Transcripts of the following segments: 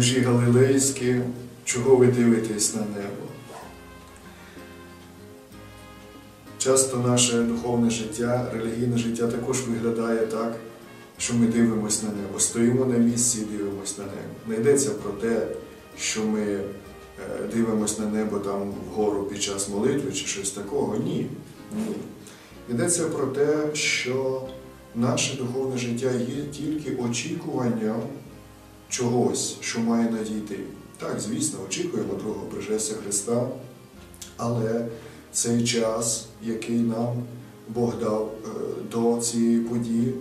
Галилейське, чого ви дивитесь на небо? Часто наше духовне життя, релігійне життя також виглядає так, що ми дивимося на небо, стоїмо на місці і дивимося на небо. Не йдеться про те, що ми е, дивимося на небо там вгору під час молитви чи щось такого. Ні. Ні. Йдеться про те, що наше духовне життя є тільки очікуванням чогось, що має надійти. Так, звісно, очікуємо другого пришестя Христа, але цей час, який нам Бог дав е, до цієї події,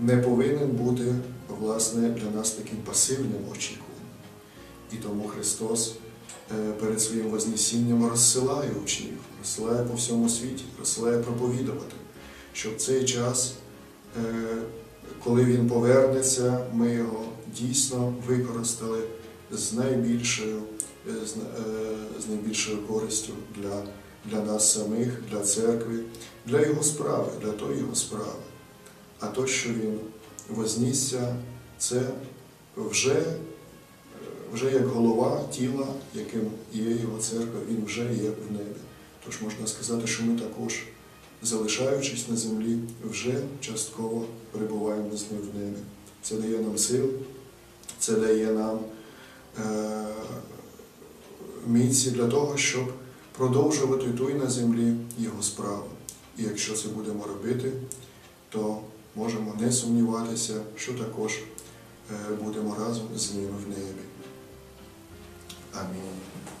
не повинен бути власне для нас таким пасивним очікуванням. І тому Христос е, перед своїм Вознесінням розсилає учнів, розсилає по всьому світі, розсилає проповідувати, щоб цей час, е, коли Він повернеться, ми його дійсно використали з найбільшою, е, з, найбільшою користю для, для нас самих, для церкви, для його справи, для тої його справи. А то, що він вознісся, це вже, вже як голова тіла, яким є його церква, він вже є в небі. Тож можна сказати, що ми також, залишаючись на землі, вже частково перебуваємо з ним в небі. Це дає нам сил, це дає нам е, міці для того, щоб продовжувати ту і на землі його справу. І якщо це будемо робити, то можемо не сумніватися, що також е, будемо разом з ним в небі. Амінь.